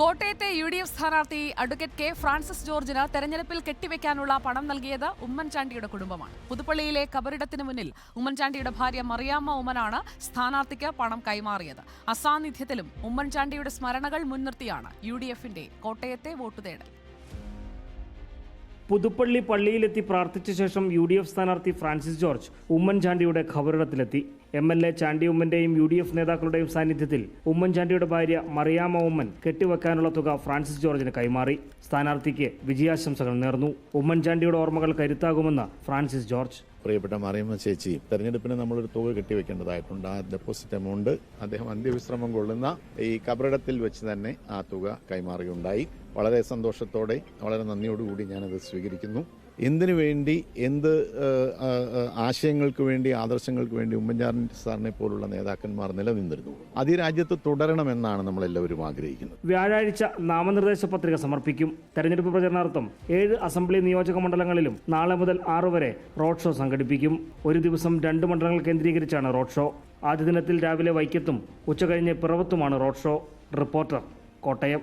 കോട്ടയത്തെ U D F സ്ഥാനാർത്ഥി advocate K Francis ജോർജിന് തെരഞ്ഞെടുപ്പിൽ കെട്ടിവെക്കാനുള്ള പണം നൽകിയത് ഉമ്മൻചാണ്ടിയുടെ കുടുംബമാണ്. പുതുപ്പള്ളിയിലെ കബറിടത്തിന് മുന്നിൽ ഉമ്മൻചാണ്ടിയുടെ ഭാര്യ മറിയാമ്മ ഉമ്മനാണ് സ്ഥാനാർത്ഥിക്ക് പണം കൈമാറിയത്. അസാന്നിധ്യത്തിലും ഉമ്മൻചാണ്ടിയുടെ സ്മരണകൾ മുൻനിർത്തിയാണ് യു ഡി എഫിന്റെ കോട്ടയത്തെ വോട്ട് തേടൽ. പുതുപ്പള്ളി പള്ളിയിലെത്തി പ്രാർത്ഥിച്ച ശേഷം യു ഡി എഫ് സ്ഥാനാർത്ഥി ഫ്രാൻസിസ് ജോർജ് ഉമ്മൻചാണ്ടിയുടെ ഖബറിടത്തിലെത്തി എം എൽ എ ചാണ്ടി ഉമ്മന്റെയും യു ഡി എഫ് നേതാക്കളുടെയും സാന്നിധ്യത്തിൽ ഉമ്മൻചാണ്ടിയുടെ ഭാര്യ മറിയാമ്മ ഉമ്മൻ കെട്ടിവെക്കാനുള്ള തുക ഫ്രാൻസിസ് ജോർജിന് കൈമാറി. സ്ഥാനാർത്ഥിക്ക് വിജയാശംസകൾ നേർന്നു. ഉമ്മൻചാണ്ടിയുടെ ഓർമ്മകൾ കരുത്താകുമെന്ന് ഫ്രാൻസിസ് ജോർജ്. പ്രിയപ്പെട്ട മറിയമ്മ ചേച്ചി തെരഞ്ഞെടുപ്പിന് നമ്മളൊരു തുക കെട്ടിവെക്കേണ്ടതായിട്ടുണ്ട്. ആ ഡെപ്പോസിറ്റ് എമൗണ്ട് അദ്ദേഹം അന്ത്യവിശ്രമം കൊള്ളുന്ന ഈ കബറിടത്തിൽ വെച്ച് തന്നെ ആ തുക കൈമാറുകയുണ്ടായി. വളരെ സന്തോഷത്തോടെ വളരെ നന്ദിയോടുകൂടി ഞാനത് സ്വീകരിക്കുന്നു. എന്തിനു വേണ്ടി എന്ത് ആശയങ്ങൾക്ക് വേണ്ടി ആദർശങ്ങൾക്ക് വേണ്ടി ഉമ്മൻചാണ്ടി സാറിനെ പോലുള്ള നേതാക്കന്മാർ നിലനിന്നിരുന്നു? അത് ഈ രാജ്യത്ത് തുടരണമെന്നാണ് നമ്മളെല്ലാവരും ആഗ്രഹിക്കുന്നത്. വ്യാഴാഴ്ച നാമനിർദ്ദേശ പത്രിക സമർപ്പിക്കും. തെരഞ്ഞെടുപ്പ് പ്രചരണാർത്ഥം ഏഴ് അസംബ്ലി നിയോജക മണ്ഡലങ്ങളിലും നാളെ മുതൽ ആറ് വരെ റോഡ് ഷോ സംഘടിപ്പിക്കും. ഒരു ദിവസം രണ്ട് മണ്ഡലങ്ങൾ കേന്ദ്രീകരിച്ചാണ് റോഡ് ഷോ. ആദ്യ ദിനത്തിൽ രാവിലെ വൈക്കത്തും ഉച്ചകഴിഞ്ഞ് പിറവത്തുമാണ് റോഡ് ഷോ. റിപ്പോർട്ടർ കോട്ടയം.